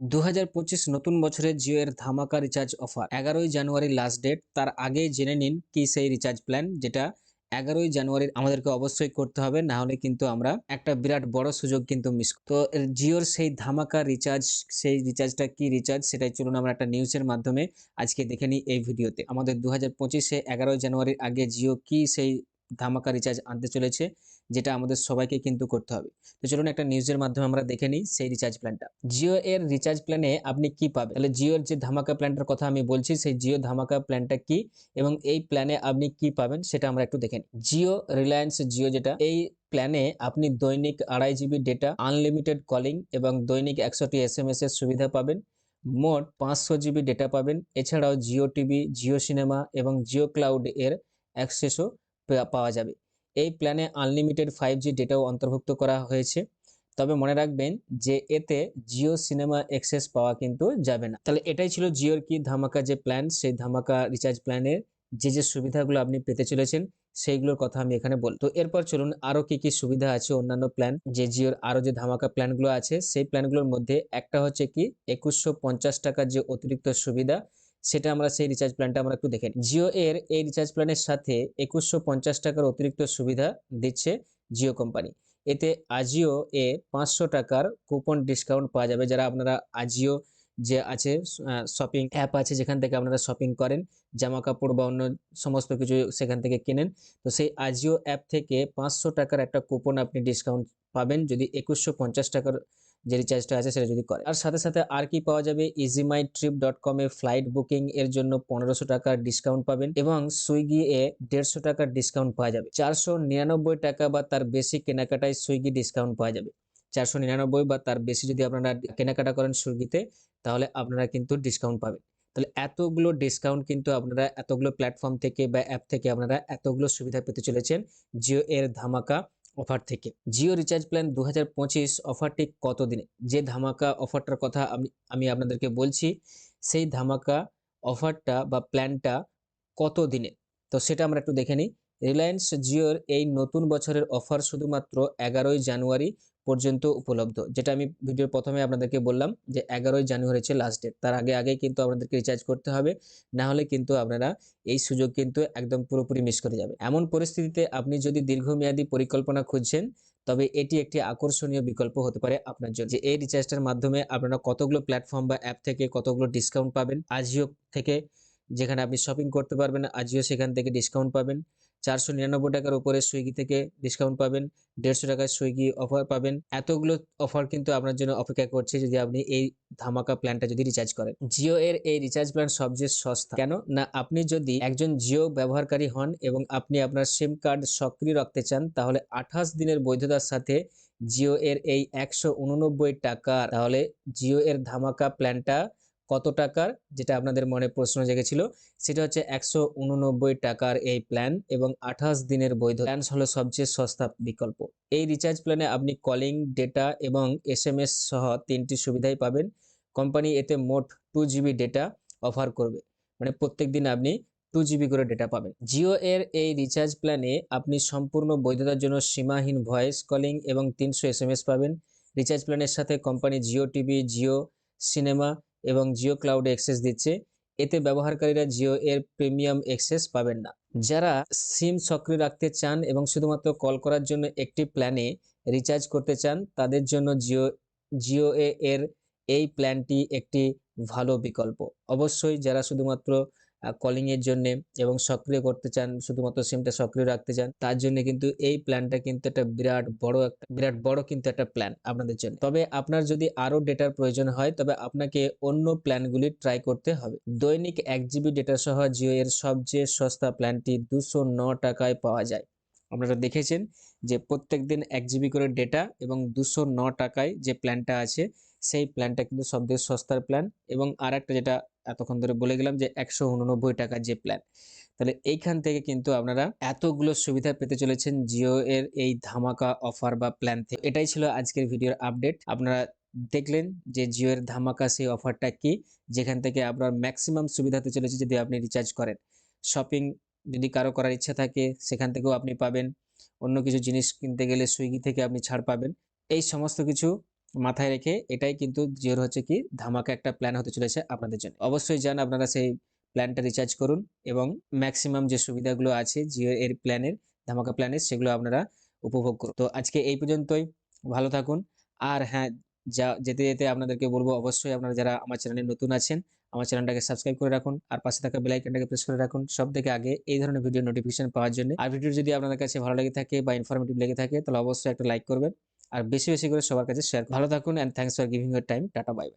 দু হাজার পঁচিশ নতুন বছরে জিও এর ধামাকা রিচার্জ অফার। এগারোই জানুয়ারি লাস্ট ডেট তার আগে জেনে নিন কি সেই রিচার্জ প্ল্যান যেটা এগারোই জানুয়ারি আমাদেরকে অবশ্যই করতে হবে, না হলে কিন্তু আমরা একটা বিরাট বড় সুযোগ কিন্তু মিস তো জিওর সেই ধামাকা রিচার্জ, সেই রিচার্জটা কি রিচার্জ, সেটাই চলুন আমরা একটা নিউজের মাধ্যমে আজকে দেখে নিই এই ভিডিওতে। আমাদের দু হাজার পঁচিশে এগারোই জানুয়ারির আগে জিও কি সেই ধামাকা রিচার্জ আনতে চলেছে, যেটা আমাদের সবাইকে কিন্তু করতে হবে। তো চলুন একটা নিউজের মাধ্যমে আমরা দেখে নিই সেই রিচার্জ প্ল্যানটা জিও এর রিচার্জ প্ল্যানে আপনি কি পাবেন? তাহলে জিওর যে ধামাকা প্ল্যানটার কথা আমি বলছি, সেই জিও ধামাকা প্ল্যানটা কি এবং এই প্ল্যানে আপনি কি পাবেন সেটা আমরা একটু দেখে নিই। জিও রিলায়েন্স জিও যেটা, এই প্ল্যানে আপনি দৈনিক আড়াই জিবি ডেটা আনলিমিটেড কলিং এবং দৈনিক একশোটি এস এম এর সুবিধা পাবেন। মোট পাঁচশো জিবি ডেটা পাবেন। এছাড়াও জিও টিভি জিও সিনেমা এবং জিও ক্লাউড এর অ্যাক্সেসও পাওয়া যাবে। এই প্ল্যানে আনলিমিটেড ফাইভ জি ডেটাও অন্তর্ভুক্ত করা হয়েছে। তবে মনে রাখবেন যে এতে জিও সিনেমা অ্যাক্সেস পাওয়া কিন্তু যাবে না। তাহলে এটাই ছিল জিওর কি ধামাকা যে প্ল্যান সেই ধামাকা রিচার্জ প্ল্যানের যে যে সুবিধাগুলো আপনি পেতে চলেছেন, সেইগুলোর কথা আমি এখানে বল তো এরপর চলুন আরও কি কি সুবিধা আছে অন্যান্য প্ল্যান যে জিওর আরও যে ধামাকা প্ল্যানগুলো আছে, সেই প্ল্যানগুলোর মধ্যে একটা হচ্ছে কি, একুশশো টাকার যে অতিরিক্ত সুবিধা সেটা আমরা সেই রিচার্জ প্ল্যানটা আমরা একটু দেখে নিই। জিও এর এই রিচার্জ প্ল্যানের সাথে একুশশো পঞ্চাশ টাকার অতিরিক্ত সুবিধা দিচ্ছে জিও কোম্পানি এতে আজিও এ পাঁচশো টাকার কুপন ডিসকাউন্ট পাওয়া যাবে। যারা আপনারা আজিও যে আছে শপিং অ্যাপ আছে, যেখান থেকে আপনারা শপিং করেন জামা কাপড় বা অন্য সমস্ত কিছু সেখান থেকে কেনেন, তো সেই আজিও অ্যাপ থেকে পাঁচশো টাকার একটা কুপন আপনি ডিসকাউন্ট পাবেন। যদি একুশশো পঞ্চাশ টাকার যে রিচার্জটা আছে সেটা যদি করে। আর সাথে সাথে আর কি পাওয়া যাবে? ইজিমাই ট্রিপ ডট কমে ফ্লাইট বুকিং এর জন্য পনেরোশো টাকার ডিসকাউন্ট পাবেন এবং সুইগি এ দেড়শো টাকার ডিসকাউন্ট পাওয়া যাবে। চারশো নিরানব্বই টাকা বা তার বেশি কেনাকাটায় সুইগি ডিসকাউন্ট পাওয়া যাবে। চারশো নিরানব্বই বা তার বেশি যদি আপনারা কেনাকাটা করেন সুইগিতে, তাহলে আপনারা কিন্তু ডিসকাউন্ট পাবেন। তাহলে এতগুলো ডিসকাউন্ট কিন্তু আপনারা, এতগুলো প্ল্যাটফর্ম থেকে বা অ্যাপ থেকে আপনারা এতগুলো সুবিধা পেতে চলেছেন। জিও এর ধামাকা অফার থেকে। জিও রিচার্জ প্ল্যান দু হাজার পঁচিশ অফারটি কত দিনে যে ধামাকা অফারটার কথা আমি আমি আপনাদেরকে বলছি, সেই ধামাকা অফারটা বা প্ল্যানটা কত দিনে তো সেটা আমরা একটু দেখে নিই। রিলায়েন্স জিওর এই নতুন বছরের অফার শুধুমাত্র এগারোই জানুয়ারি পর্যন্ত উপলব্ধ। যেটা আমি ভিডিওর প্রথমে আপনাদেরকে বললাম যে এগারোই জানুয়ারি হচ্ছে লাস্ট ডেট তার আগে আগেই কিন্তু আপনাদেরকে রিচার্জ করতে হবে, না হলে কিন্তু আপনারা এই সুযোগ কিন্তু একদম পুরোপুরি মিস করে যাবে। এমন পরিস্থিতিতে আপনি যদি দীর্ঘমেয়াদী পরিকল্পনা খুঁজছেন, তবে এটি একটি আকর্ষণীয় বিকল্প হতে পারে আপনার জন্য। যে এই রিচার্জটার মাধ্যমে আপনারা কতগুলো প্ল্যাটফর্ম বা অ্যাপ থেকে কতগুলো ডিসকাউন্ট পাবেন, আজিও থেকে যেখানে আপনি শপিং করতে পারবেন, আজিও সেখান থেকে ডিসকাউন্ট পাবেন। চারশো নিরানব্বই টাকার উপরে সুইগি থেকে ডিসকাউন্ট পাবেন, দেড়শো টাকার সুইগি অফার পাবেন। এতগুলো অফার কিন্তু আপনার জন্য অপেক্ষা করছে যদি আপনি এই ধামাকা প্ল্যানটা যদি রিচার্জ করেন। জিও এর এই রিচার্জ প্ল্যান সবচেয়ে সস্তা। কেন? না, আপনি যদি একজন জিও ব্যবহারকারী হন এবং আপনি আপনার সিম কার্ড সক্রিয় রাখতে চান, তাহলে আঠাশ দিনের বৈধতার সাথে জিও এর এই একশো উননব্বই টাকা তাহলে জিও এর ধামাকা প্ল্যানটা কত টাকার? যেটা আপনাদের মনে প্রশ্ন জেগেছিল, সেটা হচ্ছে একশো উননব্বই টাকার এই প্ল্যান এবং আঠাশ দিনের বৈধ প্ল্যান হলো সবচেয়ে সস্তা বিকল্প। এই রিচার্জ প্ল্যানে আপনি কলিং ডেটা এবং এস সহ তিনটি সুবিধাই পাবেন। কোম্পানি এতে মোট টু জিবি ডেটা অফার করবে। মানে প্রত্যেক দিন আপনি টু জিবি করে ডেটা পাবেন। জিও এর এই রিচার্জ প্ল্যানে আপনি সম্পূর্ণ বৈধতার জন্য সীমাহীন ভয়েস কলিং এবং তিনশো এস পাবেন। রিচার্জ প্ল্যানের সাথে company Jio TV Jio cinema এবং জিও ক্লাউডে অ্যাক্সেস দিচ্ছে। এতে ব্যবহারকারীরা জিও এর প্রিমিয়াম অ্যাক্সেস পাবেন না। যারা সিম সক্রিয় রাখতে চান এবং শুধুমাত্র কল করার জন্য একটি প্ল্যানে রিচার্জ করতে চান, তাদের জন্য জিও জিও এ এর এই প্ল্যানটি একটি ভালো বিকল্প। অবশ্যই যারা শুধুমাত্র কলিং এর জন্য এবং সক্রিয় করতে চান, শুধুমাত্র সিমটা সক্রিয় রাখতে চান, তার জন্য কিন্তু এই প্ল্যানটা কিন্তু একটা বিরাট বড় একটা, বিরাট বড় কিন্তু একটা প্ল্যান আপনাদের জন্য। তবে আপনার যদি আরও ডেটার প্রয়োজন হয়, তবে আপনাকে অন্য প্ল্যানগুলি ট্রাই করতে হবে। দৈনিক এক জিবি ডেটা সহ জিও এর সবচেয়ে সস্তা প্ল্যানটি দুশো ন টাকায় পাওয়া যায়। আপনারা দেখেছেন যে প্রত্যেক দিন এক জিবি করে ডেটা এবং দুশো ন টাকায় যে প্ল্যানটা আছে, সেই প্ল্যানটা কিন্তু সবচেয়ে সস্তার প্ল্যান এবং আর একটা যেটা এতক্ষণ ধরে বলে গেলাম যে একশো উননব্বই টাকার যে প্ল্যান তাহলে এইখান থেকে কিন্তু আপনারা এতগুলো সুবিধা পেতে চলেছেন জিও এর এই ধামাকা অফার বা প্ল্যান থেকে। এটাই ছিল আজকের ভিডিওর আপডেট আপনারা দেখলেন যে জিও এর ধামাকা সেই অফারটা কি, যেখান থেকে আপনার ম্যাক্সিমাম সুবিধা হতে চলেছে যদি আপনি রিচার্জ করেন। শপিং যদি কারও করার ইচ্ছা থাকে, সেখান থেকেও আপনি পাবেন। অন্য কিছু জিনিস কিনতে গেলে সুইগি থেকে আপনি ছাড় পাবেন। এই সমস্ত কিছু মাথায় রেখে এটাই কিন্তু জিওর হচ্ছে কি ধামাকা একটা প্ল্যান হতে চলেছে আপনাদের জন্য। অবশ্যই যান আপনারা সেই প্ল্যানটা রিচার্জ করুন এবং ম্যাক্সিমাম যে সুবিধাগুলো আছে জিও এর প্ল্যানের ধামাকা প্ল্যানের সেগুলো আপনারা উপভোগ করুন। তো আজকে এই পর্যন্তই। ভালো থাকুন। আর হ্যাঁ যা, যেতে যেতে আপনাদেরকে বলব অবশ্যই আপনারা যারা আমার চ্যানেলে নতুন আছেন আমার চ্যানেলটাকে সাবস্ক্রাইব করে রাখুন, আর পাশে থাকা বেল আইকনটাকে প্রেস করে রাখুন সব থেকে আগে এই ধরনের ভিডিও নোটিফিকেশন পাওয়ার জন্য। আর ভিডিও যদি আপনাদের কাছে ভালো লেগে থাকে বা ইনফরমেটিভ লেগে থাকে, তাহলে অবশ্যই একটা লাইক করবেন, আর বেশি বেশি করে সবার কাছে শেয়ার ভালো থাকুন and thanks for giving your time ta-ta bye